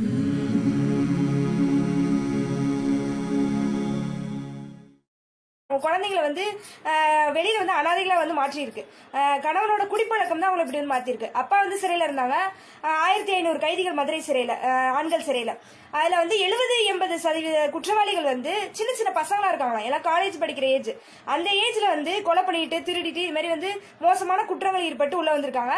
அவங்க குழந்தைங்களை வந்து வெளியில் வந்து அனாதைகளாக வந்து மாற்றியிருக்கு. கணவனோட குடிப்பழக்கம் தான் அவங்களை இப்படி வந்து மாற்றிருக்கு அப்பா வந்து சிறையில் இருந்தாங்க. ஆயிரத்தி ஐநூறு கைதிகள் மதுரை சிறையில் ஆண்கள் சிறையில். அதில் வந்து எழுபது எண்பது சதவீத குற்றவாளிகள் வந்து சின்ன சின்ன பசங்களாக இருக்காங்களாம். எல்லாம் காலேஜ் படிக்கிற ஏஜ் அந்த ஏஜில் வந்து கொலை பண்ணிட்டு திருடிட்டு இது மாதிரி வந்து மோசமான குற்றங்கள் ஈடுபட்டு உள்ளே வந்திருக்காங்க.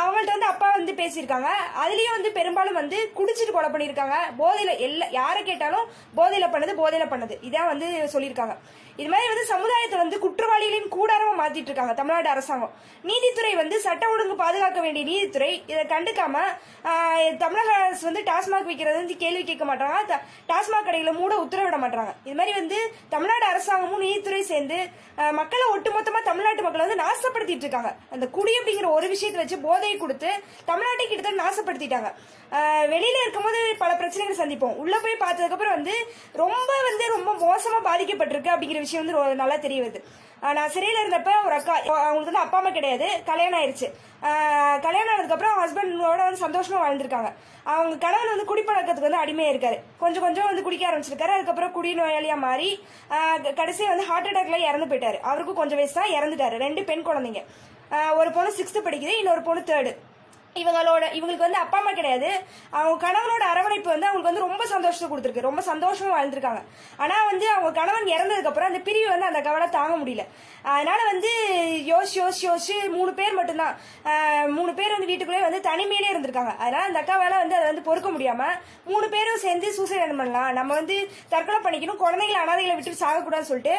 அவங்கள்ட்ட வந்து அப்பா வந்து பேசியிருக்காங்க. அதுலேயும் வந்து பெரும்பாலும் வந்து குடிச்சிட்டு கொலை பண்ணியிருக்காங்க. போதையில் எல்லா யாரை கேட்டாலும் போதையில் பண்ணது போதையில் பண்ணது. இதான் வந்து சொல்லியிருக்காங்க. இது மாதிரி வந்து சமுதாயத்தை வந்து குற்றவாளிகளின் கூடாரமா மாத்திட்டு இருக்காங்க தமிழ்நாடு அரசாங்கம். நீதித்துறை வந்து சட்ட ஒழுங்கு பாதுகாக்க வேண்டிய நீதித்துறை இதை கண்டுக்காம தமிழக அரசு வந்து டாஸ்மாக் வைக்கிறது வந்து கேள்வி கேட்க மாட்டாங்க. டாஸ்மாக் கடைகளை மூட உத்தரவிட மாட்டாங்க. இது மாதிரி வந்து தமிழ்நாடு அரசாங்கமும் நீதித்துறை சேர்ந்து மக்களை ஒட்டுமொத்தமா தமிழ்நாட்டு மக்களை வந்து நாசப்படுத்திட்டு இருக்காங்க. அந்த குடி அப்படிங்கிற ஒரு விஷயத்தை வச்சு போதையை கொடுத்து தமிழ்நாட்டை கிட்டத்தட்ட நாசப்படுத்திட்டாங்க. வெளியில இருக்கும்போது பல பிரச்சனைகள் சந்திப்போம். உள்ள போய் பார்த்ததுக்கு அப்புறம் வந்து ரொம்ப வந்து ரொம்ப மோசமா பாதிக்கப்பட்டிருக்கு அப்படிங்கிற விஷயம் வந்து ரொ- நல்லா தெரிய வருது. நான் சிறையில் இருந்தப்ப ஒரு அக்கா அவங்களுக்கு வந்து அப்பா அம்மா கிடையாது. கல்யாணம் ஆயிடுச்சு கல்யாணம் ஆனதுக்கப்புறம் ஹஸ்பண்டோட வந்து சந்தோஷமா வாழ்ந்திருக்காங்க. அவங்க கணவன் வந்து குடிப்பழக்கத்துக்கு வந்து அடிமையா இருக்காரு. கொஞ்சம் கொஞ்சம் வந்து குடிக்க ஆரம்பிச்சிருக்காரு. அதுக்கப்புறம் குடி நோயாளியா மாறி கடைசியாக வந்து ஹார்ட் அட்டாக்ல இறந்து போயிட்டாரு. அவருக்கும் கொஞ்சம் வயசு தான் இறந்துட்டாரு. ரெண்டு பெண் குழந்தைங்க. ஒரு பொண்ணு சிக்ஸ்த் படிக்குது இன்னொரு பொண்ணு தேர்டு இவங்களோட இவங்களுக்கு வந்து அப்பா அம்மா கிடையாது. அவங்க கணவனோட அரவணைப்பு வந்து அவங்களுக்கு வந்து ரொம்ப சந்தோஷத்தை கொடுத்துருக்கு. ரொம்ப சந்தோஷமா வாழ்ந்திருக்காங்க. ஆனா வந்து அவங்க கணவன் இறந்ததுக்கு அப்புறம் அந்த பிரிவு வந்து அந்த கவலை தாங்க முடியல. அதனால வந்து யோசி யோசி யோசிச்சு மூணு பேர் மட்டும்தான். மூணு பேர் வந்து வீட்டுக்குள்ளே வந்து தனிமையிலே இருந்திருக்காங்க. அதனால அந்த அக்காவால வந்து அதை வந்து பொறுக்க முடியாம மூணு பேரும் சேர்ந்து சூசைட் பண்ணலாம். நம்ம வந்து தற்கொலை பண்ணிக்கணும். குழந்தைகளை அனாதைகளை விட்டு சாகக்கூடாதுன்னு சொல்லிட்டு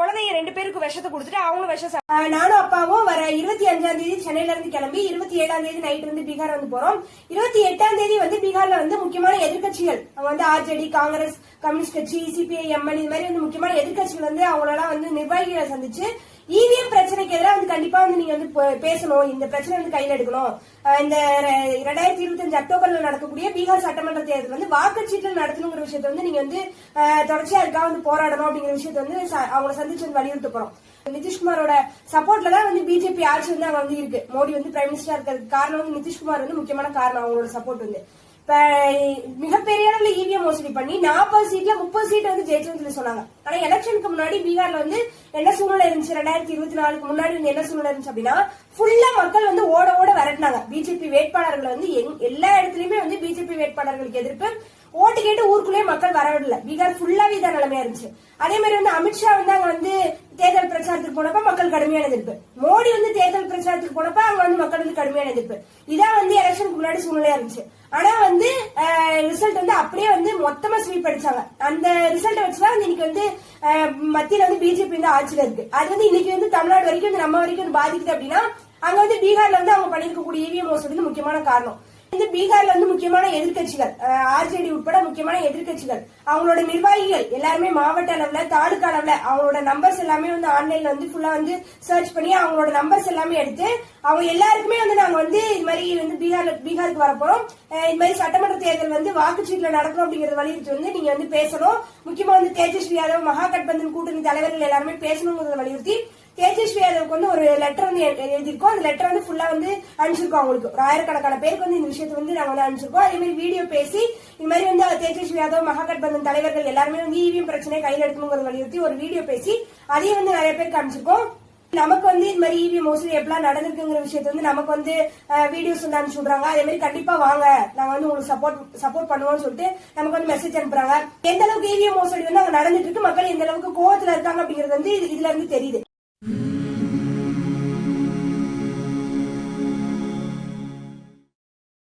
குழந்தைங்க ரெண்டு பேருக்கு விஷத்தை கொடுத்துட்டு அவங்களும் விஷம் நானும் அப்பாவும் வர இருபத்தி அஞ்சாம் தேதி சென்னையில இருந்து கிளம்பி இருபத்தி ஏழாம் தேதி நைட் வந்து பீகார் வந்து போறோம். இருபத்தி எட்டாம் தேதி வந்து பீகார்ல வந்து முக்கியமான எதிர்கட்சிகள் வந்து ஆர்ஜேடி காங்கிரஸ் கம்யூனிஸ்ட் கட்சி சிபிஐ எம்எல் இது மாதிரி வந்து முக்கியமான எதிர்கட்சிகள் வந்து அவங்களெல்லாம் வந்து நிர்வாகிகளை சந்திச்சு இவிஎம் பிரச்சனைக்கு எதிராக வந்து கண்டிப்பா வந்து நீங்க வந்து பேசணும். இந்த பிரச்சனை வந்து கையில் எடுக்கணும். இந்த ரெ- ரெண்டாயிரத்தி இருபத்தஞ்சு அக்டோபர்ல நடக்கக்கூடிய பீகார் சட்டமன்ற தேர்தல் வந்து வாக்குச்சீட்டில் நடத்தணுங்கிற விஷயத்த வந்து நீங்க வந்து தொடர்ச்சியா இருக்கா வந்து போராடணும் அப்படிங்கிற விஷயத்த வந்து ச- அவங்களை சந்திச்சு வந்து வலியுறுத்த போறோம். நிதிஷ்குமாரோட சப்போர்ட்ல தான் வந்து பிஜேபி ஆட்சி வந்து அங்க வந்து இருக்கு. மோடி வந்து பிரைம் மினிஸ்டரா இருக்கிறதுக்கு காரணம் வந்து நிதிஷ்குமார் வந்து முக்கியமான காரணம் அவங்களோட சப்போர்ட் வந்து. மிகப்பெரிய அளவுல இவிஎம் மோசடி பண்ணி நாற்பது சீட்ல முப்பது சீட் வந்து ஜெயிச்சுன்னு சொல்லி சொன்னாங்க. ஆனா எலெக்ஷனுக்கு முன்னாடி பீகார்ல வந்து என்ன சூழ்நிலை இருந்துச்சு? ரெண்டாயிரத்தி இருபத்தி நாலுக்கு முன்னாடி வந்து என்ன சூழ்நிலை இருந்துச்சு அப்படின்னா ஃபுல்லா மக்கள் வந்து ஓட ஓட விரட்டினாங்க. பிஜேபி வேட்பாளர்களை வந்து எங்- எல்லா இடத்துலயுமே வந்து பிஜேபி வேட்பாளர்களுக்கு எதிர்ப்பு. ஓட்டு கேட்டு ஊருக்குள்ளேயே மக்கள் வரவிடல. பீகார் ஃபுல்லாவே இதான் நிலைமையா இருந்துச்சு. அதே மாதிரி வந்து அமித்ஷா வந்து அங்க வந்து தேர்தல் பிரச்சாரத்துக்கு போனப்ப மக்கள் கடுமையான எதிர்ப்பு. மோடி வந்து பஞ்சாயத்துக்கு போனப்ப அங்க வந்து மக்கள் வந்து கடுமையான எதிர்ப்பு. இதான் வந்து எலெக்ஷனுக்கு முன்னாடி சூழ்நிலையா இருந்துச்சு. ஆனா வந்து ரிசல்ட் வந்து அப்படியே வந்து மொத்தமா ஸ்வீப் அடிச்சாங்க. அந்த ரிசல்ட் வச்சுதான் இன்னைக்கு வந்து மத்தியில வந்து பிஜேபி வந்து ஆட்சியில இருக்கு. அது வந்து இன்னைக்கு வந்து தமிழ்நாடு வரைக்கும் வந்து நம்ம வரைக்கும் வந்து பாதிக்குது அப்படின்னா அங்க வந்து பீகார்ல வந்து அவங்க பண்ணிருக்கக்கூடிய இவிஎம் மோசடி முக்கியமான காரணம். இந்த பீகார்ல வந்து முக்கியமான எதிர்க்கட்சிகள் ஆர்ஜேடி உட்பட முக்கியமான எதிர்க்கட்சிகள். அவங்களோட நிர்வாகிகள் எல்லாருமே மாவட்ட அளவுல தாலுக்கா அளவுல அவங்களோட நம்பர்ஸ் எல்லாமே வந்து ஆன்லைன்ல வந்து ஃபுல்லா வந்து சர்ச் பண்ணி அவங்களோட நம்பர்ஸ் எல்லாமே எடுத்து அவங்க எல்லாருக்குமே வந்து நாங்க வந்து இது மாதிரி வந்து பீகார் பீகாருக்கு வரப்போறோம். இது மாதிரி சட்டமன்ற தேர்தல் வந்து வாக்குச்சீட்டுல நடக்கணும் அப்படிங்கறத வலியுறுத்தி வந்து நீங்க வந்து பேசணும். முக்கியமா வந்து தேஜஸ்வி யாதவ் மகாகட்பந்தன் கூட்டணி தலைவர்கள் எல்லாருமே பேசணுங்கிறத வலியுறுத்தி தேஜஸ்வி யாதவுக்கு வந்து ஒரு லெட்டர் வந்து எழுதியிருக்கோம். அந்த லெட்டர் வந்து ஃபுல்லா வந்து அனுப்பிச்சிருக்கோம் அவங்களுக்கு. ஒரு ஆயிரக்கணக்கான பேருக்கு வந்து இந்த விஷயத்தை வந்து நாங்க வந்து அனுப்பிச்சிருக்கோம். அதே மாதிரி வீடியோ பேசி இந்த மாதிரி வந்து தேஜஸ்வி யாதவ் மகாகட்பந்தன் தலைவர்கள் எல்லாருமே வந்து இவிஎம் பிரச்சனையை கையில் எடுக்கணுங்கிறத வலியுறுத்தி ஒரு வீடியோ பேசி அதையும் வந்து நிறைய பேருக்கு அனுப்பிச்சிருக்கோம். நமக்கு வந்து இந்த மாதிரி இவிஎம் மோஸ்ட்லி எப்படிலாம் நடந்திருக்குங்கிற விஷயத்த வந்து நமக்கு வந்து வீடியோஸ் வந்து அனுப்பிச்சு விடுறாங்க. அதே மாதிரி கண்டிப்பா வாங்க. நாங்க வந்து உங்களுக்கு சப்போர்ட் சப்போர்ட் பண்ணுவோம்னு சொல்லிட்டு நமக்கு வந்து மெசேஜ் அனுப்புறாங்க. எந்த அளவுக்கு இவிஎம் மோசடி வந்து அங்க நடந்துட்டு இருக்கு மக்கள் எந்த அளவுக்கு கோவத்துல இருக்காங்க அப்படிங்கிறது வந்து இது- இதுல இருந்து தெரியுது. Mm-hmm.